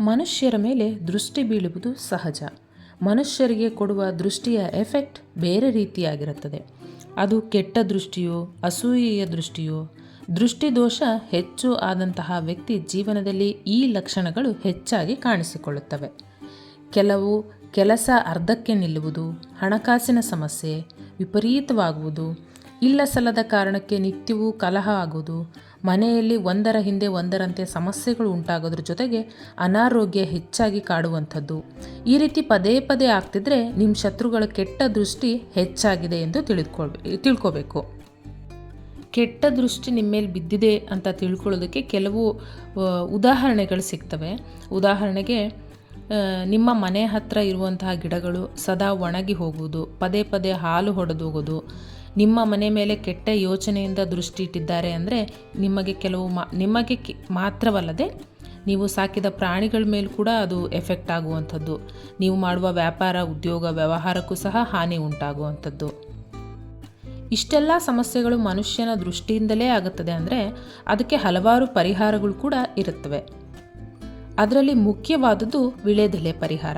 ಮನುಷ್ಯರ ಮೇಲೆ ದೃಷ್ಟಿ ಬೀಳುವುದು ಸಹಜ. ಮನುಷ್ಯರಿಗೆ ಕೊಡುವ ದೃಷ್ಟಿಯ ಎಫೆಕ್ಟ್ ಬೇರೆ ರೀತಿಯಾಗಿರುತ್ತದೆ. ಅದು ಕೆಟ್ಟ ದೃಷ್ಟಿಯೋ, ಅಸೂಯೆಯ ದೃಷ್ಟಿಯೋ, ದೃಷ್ಟಿದೋಷ ಹೆಚ್ಚು ಆದಂತಹ ವ್ಯಕ್ತಿ ಜೀವನದಲ್ಲಿ ಈ ಲಕ್ಷಣಗಳು ಹೆಚ್ಚಾಗಿ ಕಾಣಿಸಿಕೊಳ್ಳುತ್ತವೆ. ಕೆಲವು ಕೆಲಸ ಅರ್ಧಕ್ಕೆ ನಿಲ್ಲುವುದು, ಹಣಕಾಸಿನ ಸಮಸ್ಯೆ, ವಿಪರೀತವಾಗುವುದು ಇಲ್ಲಸಲ್ಲದ ಕಾರಣಕ್ಕೆ ನಿತ್ಯವೂ ಕಲಹ ಆಗುವುದು ಮನೆಯಲ್ಲಿ ಒಂದರ ಹಿಂದೆ ಒಂದರಂತೆ ಸಮಸ್ಯೆಗಳು ಉಂಟಾಗೋದ್ರ ಜೊತೆಗೆ ಅನಾರೋಗ್ಯ ಹೆಚ್ಚಾಗಿ ಕಾಡುವಂಥದ್ದು. ಈ ರೀತಿ ಪದೇ ಪದೇ ಆಗ್ತಿದ್ರೆ ನಿಮ್ಮ ಶತ್ರುಗಳ ಕೆಟ್ಟ ದೃಷ್ಟಿ ಹೆಚ್ಚಾಗಿದೆ ಎಂದು ತಿಳಿದುಕೊಳ್ಬೇ ತಿಳ್ಕೊಬೇಕು. ಕೆಟ್ಟ ದೃಷ್ಟಿ ನಿಮ್ಮ ಮೇಲೆ ಬಿದ್ದಿದೆ ಅಂತ ತಿಳ್ಕೊಳ್ಳೋದಕ್ಕೆ ಕೆಲವು ಉದಾಹರಣೆಗಳು ಸಿಗ್ತವೆ. ಉದಾಹರಣೆಗೆ ನಿಮ್ಮ ಮನೆ ಹತ್ತಿರ ಇರುವಂತಹ ಗಿಡಗಳು ಸದಾ ಒಣಗಿ ಹೋಗುವುದು, ಪದೇ ಪದೇ ಹಾಲು ಹೊಡೆದೋಗೋದು ನಿಮ್ಮ ಮನೆ ಮೇಲೆ ಕೆಟ್ಟ ಯೋಚನೆಯಿಂದ ದೃಷ್ಟಿ ಇಟ್ಟಿದ್ದಾರೆ ಅಂದರೆ ನಿಮಗೆ ಕೆಲವು ಮಾ ನಿಮಗೆ ಮಾತ್ರವಲ್ಲದೆ ನೀವು ಸಾಕಿದ ಪ್ರಾಣಿಗಳ ಮೇಲೂ ಕೂಡ ಅದು ಎಫೆಕ್ಟ್ ಆಗುವಂಥದ್ದು. ನೀವು ಮಾಡುವ ವ್ಯಾಪಾರ, ಉದ್ಯೋಗ, ವ್ಯವಹಾರಕ್ಕೂ ಸಹ ಹಾನಿ ಉಂಟಾಗುವಂಥದ್ದು. ಇಷ್ಟೆಲ್ಲ ಸಮಸ್ಯೆಗಳು ಮನುಷ್ಯನ ದೃಷ್ಟಿಯಿಂದಲೇ ಆಗುತ್ತದೆ ಅಂದರೆ ಅದಕ್ಕೆ ಹಲವಾರು ಪರಿಹಾರಗಳು ಕೂಡ ಇರುತ್ತವೆ. ಅದರಲ್ಲಿ ಮುಖ್ಯವಾದದ್ದು ವಿಳೆದೆಲೆ ಪರಿಹಾರ.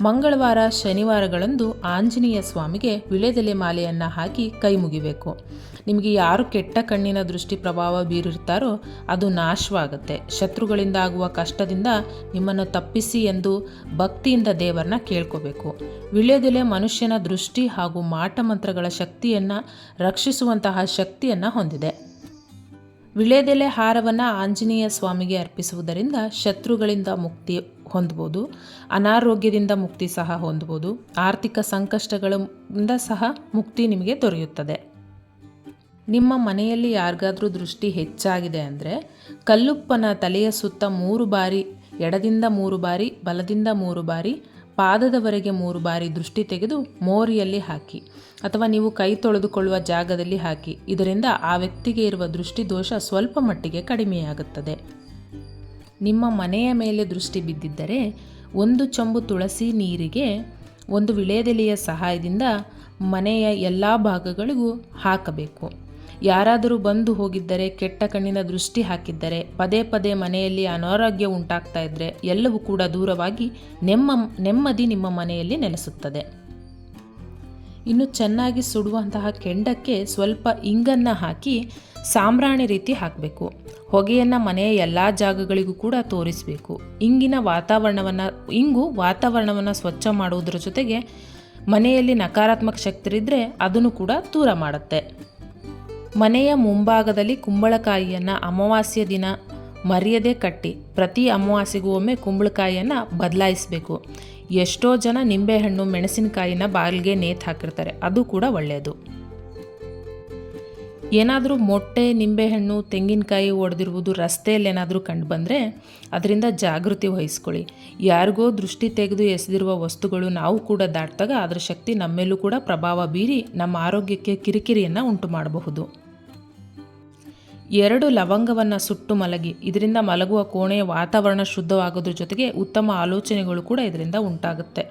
ಮಂಗಳವಾರ, ಶನಿವಾರಗಳಂದು ಆಂಜನೇಯ ಸ್ವಾಮಿಗೆ ವಿಳೆದೆಲೆ ಮಾಲೆಯನ್ನು ಹಾಕಿ ಕೈ ಮುಗಿಬೇಕು. ನಿಮಗೆ ಯಾರು ಕೆಟ್ಟ ಕಣ್ಣಿನ ದೃಷ್ಟಿ ಪ್ರಭಾವ ಬೀರಿರ್ತಾರೋ ಅದು ನಾಶವಾಗುತ್ತೆ. ಶತ್ರುಗಳಿಂದ ಆಗುವ ಕಷ್ಟದಿಂದ ನಿಮ್ಮನ್ನು ತಪ್ಪಿಸಿ ಎಂದು ಭಕ್ತಿಯಿಂದ ದೇವರನ್ನ ಕೇಳ್ಕೋಬೇಕು. ವಿಳೆದೆಲೆ ಮನುಷ್ಯನ ದೃಷ್ಟಿ ಹಾಗೂ ಮಾಟಮಂತ್ರಗಳ ಶಕ್ತಿಯನ್ನು ರಕ್ಷಿಸುವಂತಹ ಶಕ್ತಿಯನ್ನು ಹೊಂದಿದೆ. ವಿಳೆದೆಲೆ ಹಾರವನ್ನು ಆಂಜನೇಯ ಸ್ವಾಮಿಗೆ ಅರ್ಪಿಸುವುದರಿಂದ ಶತ್ರುಗಳಿಂದ ಮುಕ್ತಿ ಹೊಂದ್ಬೋದು. ಅನಾರೋಗ್ಯದಿಂದ ಮುಕ್ತಿ ಸಹ ಹೊಂದ್ಬೋದು. ಆರ್ಥಿಕ ಸಂಕಷ್ಟಗಳಿಂದ ಸಹ ಮುಕ್ತಿ ನಿಮಗೆ ದೊರೆಯುತ್ತದೆ. ನಿಮ್ಮ ಮನೆಯಲ್ಲಿ ಯಾರಿಗಾದರೂ ದೃಷ್ಟಿ ಹೆಚ್ಚಾಗಿದೆ ಅಂದರೆ ಕಲ್ಲುಪ್ಪನ ತಲೆಯ ಸುತ್ತ ಮೂರು ಬಾರಿ, ಎಡದಿಂದ ಮೂರು ಬಾರಿ, ಬಲದಿಂದ ಮೂರು ಬಾರಿ, ಪಾದದವರೆಗೆ ಮೂರು ಬಾರಿ ದೃಷ್ಟಿ ತೆಗೆದು ಮೋರಿಯಲ್ಲಿ ಹಾಕಿ ಅಥವಾ ನೀವು ಕೈ ತೊಳೆದುಕೊಳ್ಳುವ ಜಾಗದಲ್ಲಿ ಹಾಕಿ. ಇದರಿಂದ ಆ ವ್ಯಕ್ತಿಗೆ ಇರುವ ದೃಷ್ಟಿ ದೋಷ ಸ್ವಲ್ಪ ಮಟ್ಟಿಗೆ ಕಡಿಮೆಯಾಗುತ್ತದೆ. ನಿಮ್ಮ ಮನೆಯ ಮೇಲೆ ದೃಷ್ಟಿ ಬಿದ್ದಿದ್ದರೆ ಒಂದು ಚಂಬು ತುಳಸಿ ನೀರಿಗೆ, ಒಂದು ವಿಳೆದೆಲೆಯ ಸಹಾಯದಿಂದ ಮನೆಯ ಎಲ್ಲ ಭಾಗಗಳಿಗೂ ಹಾಕಬೇಕು. ಯಾರಾದರೂ ಬಂದು ಹೋಗಿದ್ದರೆ, ಕೆಟ್ಟ ಕಣ್ಣಿನ ದೃಷ್ಟಿ ಹಾಕಿದ್ದರೆ, ಪದೇ ಪದೇ ಮನೆಯಲ್ಲಿ ಅನಾರೋಗ್ಯ ಉಂಟಾಗ್ತಾ ಇದ್ದರೆ ಎಲ್ಲವೂ ಕೂಡ ದೂರವಾಗಿ ನೆಮ್ಮ, ನೆಮ್ಮದಿ ನಿಮ್ಮ ಮನೆಯಲ್ಲಿ ನೆಲೆಸುತ್ತದೆ. ಇನ್ನು ಚೆನ್ನಾಗಿ ಸುಡುವಂತಹ ಕೆಂಡಕ್ಕೆ ಸ್ವಲ್ಪ ಇಂಗನ್ನು ಹಾಕಿ ಸಾಂಬ್ರಾಣಿ ರೀತಿ ಹಾಕಬೇಕು. ಹೊಗೆಯನ್ನು ಮನೆಯ ಎಲ್ಲ ಜಾಗಗಳಿಗೂ ಕೂಡ ತೋರಿಸಬೇಕು. ಇಂಗಿನ ವಾತಾವರಣವನ್ನು, ಇಂಗು ವಾತಾವರಣವನ್ನು ಸ್ವಚ್ಛ ಮಾಡುವುದರ ಜೊತೆಗೆ ಮನೆಯಲ್ಲಿ ನಕಾರಾತ್ಮಕ ಶಕ್ತಿ ಇದ್ದರೆ ಅದನ್ನು ಕೂಡ ದೂರ ಮಾಡುತ್ತೆ. ಮನೆಯ ಮುಂಭಾಗದಲ್ಲಿ ಕುಂಬಳಕಾಯಿಯನ್ನು ಅಮಾವಾಸ್ಯ ದಿನ ಮರೆಯದೆ ಕಟ್ಟಿ ಪ್ರತಿ ಅಮಾವಾಸ್ಯೆಗೂ ಒಮ್ಮೆ ಕುಂಬಳಕಾಯಿಯನ್ನು ಬದಲಾಯಿಸಬೇಕು. ಎಷ್ಟೋ ಜನ ನಿಂಬೆಹಣ್ಣು ಮೆಣಸಿನಕಾಯಿನ ಬಾಲ್ಗೆ ನೇತು ಹಾಕಿರ್ತಾರೆ. ಅದು ಕೂಡ ಒಳ್ಳೆಯದು ಏನಾದರೂ ಮೊಟ್ಟೆ, ನಿಂಬೆಹಣ್ಣು, ತೆಂಗಿನಕಾಯಿ ಒಡೆದಿರುವುದು ರಸ್ತೆಯಲ್ಲಿ ಏನಾದರೂ ಕಂಡು ಬಂದರೆ ಅದರಿಂದ ಜಾಗೃತಿ ವಹಿಸ್ಕೊಳ್ಳಿ. ಯಾರಿಗೋ ದೃಷ್ಟಿ ತೆಗೆದು ಎಸೆದಿರುವ ವಸ್ತುಗಳು ನಾವು ಕೂಡ ದಾಟಿದಾಗ ಅದರ ಶಕ್ತಿ ನಮ್ಮೇಲೂ ಕೂಡ ಪ್ರಭಾವ ಬೀರಿ ನಮ್ಮ ಆರೋಗ್ಯಕ್ಕೆ ಕಿರಿಕಿರಿಯನ್ನು ಉಂಟು ಮಾಡಬಹುದು. ಎರಡು ಲವಂಗವನ್ನು ಸುಟ್ಟು ಮಲಗಿ, ಇದರಿಂದ ಮಲಗುವ ಕೋಣೆಯ ವಾತಾವರಣ ಶುದ್ಧವಾಗೋದ್ರ ಜೊತೆಗೆ ಉತ್ತಮ ಆಲೋಚನೆಗಳು ಕೂಡ ಇದರಿಂದ ಉಂಟಾಗುತ್ತೆ.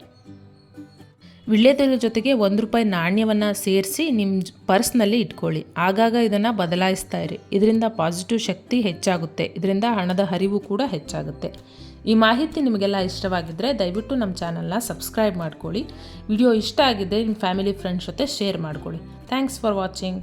ವಿಳ್ಯದೆಲೆ ಜೊತೆಗೆ ಒಂದು ರೂಪಾಯಿ ನಾಣ್ಯವನ್ನು ಸೇರಿಸಿ ನಿಮ್ಮ ಪರ್ಸ್ನಲ್ಲಿ ಇಟ್ಕೊಳ್ಳಿ. ಆಗಾಗ ಇದನ್ನು ಬದಲಾಯಿಸ್ತಾ ಇರಿ. ಇದರಿಂದ ಪಾಸಿಟಿವ್ ಶಕ್ತಿ ಹೆಚ್ಚಾಗುತ್ತೆ. ಇದರಿಂದ ಹಣದ ಹರಿವು ಕೂಡ ಹೆಚ್ಚಾಗುತ್ತೆ. ಈ ಮಾಹಿತಿ ನಿಮಗೆಲ್ಲ ಇಷ್ಟವಾಗಿದ್ದರೆ ದಯವಿಟ್ಟು ನಮ್ಮ ಚಾನಲ್ನ ಸಬ್ಸ್ಕ್ರೈಬ್ ಮಾಡ್ಕೊಳ್ಳಿ. ವಿಡಿಯೋ ಇಷ್ಟ ಆಗಿದ್ದರೆ ನಿಮ್ಮ ಫ್ಯಾಮಿಲಿ, ಫ್ರೆಂಡ್ಸ್ ಜೊತೆ ಶೇರ್ ಮಾಡ್ಕೊಳ್ಳಿ. Thanks for watching.